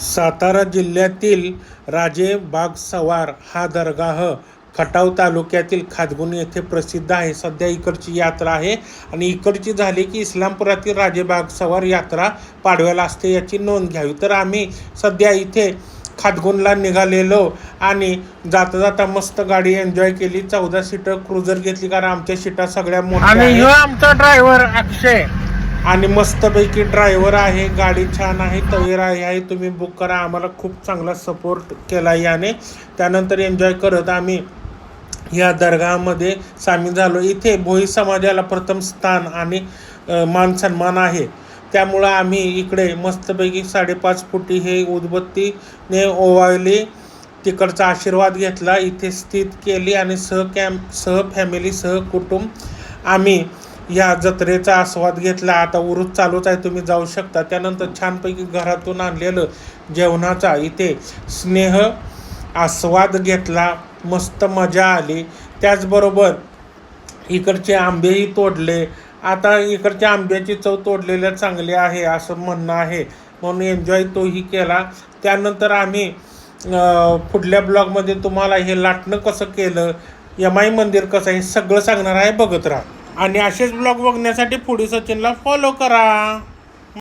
सातारा जिल्ह्यातील राजे बाग सवार हा दर्गाह खटाव तालुक्यातील खातगुण येथे प्रसिद्ध आहे. सध्या इकडची यात्रा आहे आणि इकडची झाली की इस्लामपुरातील राजेबाग सवार यात्रा पाडव्याला असते याची नोंद घ्यावी. तर आम्ही सध्या इथे खातगुणला निघालेलो आणि जाता जाता मस्त गाडी एन्जॉय केली. चौदा सीटर क्रुझर घेतली कारण आमच्या सीटा सगळ्या मोठ्या आमचा ड्रायव्हर अक्षय. आणि मस्तपैकी ड्रायव्हर आहे गाडी छान आहे तवेरा आहे आहे तुम्ही बुक करा. आम्हाला खूप चांगला सपोर्ट केला याने. त्यानंतर एन्जॉय करत आम्ही या दर्गामध्ये सामील झालो. इथे भोई समाजाला प्रथम स्थान आणि मान सन्मान आहे. त्यामुळं आम्ही इकडे मस्तपैकी साडेपाच फुटी हे उदबत्तीने ओवाळली तिकडचा आशीर्वाद घेतला. इथे स्थित केली आणि सह कॅम्प सह फॅमिली सह कुटुंब आम्ही या जत्रेचा आस्वाद घेतला. आता उरूस चालूच आहे. तुम्ही जाऊ शकता. त्यानंतर छानपैकी घरातून आणलेलं जेवणाचा इथे स्नेह आस्वाद घेतला. मस्त मजा आली. त्याचबरोबर इकडचे आंबेही तोडले. आता इकडच्या आंब्याची चव तोडलेल्या चांगली आहे असं म्हणणं आहे. म्हणून एन्जॉय तोही केला. त्यानंतर आम्ही पुढल्या ब्लॉगमध्ये तुम्हाला हे लाटणं कसं केलं यमाई मंदिर कसं हे सगळं सांगणार आहे. बघत राहा. आणि असेच ब्लॉग बघण्यासाठी पुढे सचिनला फॉलो करा.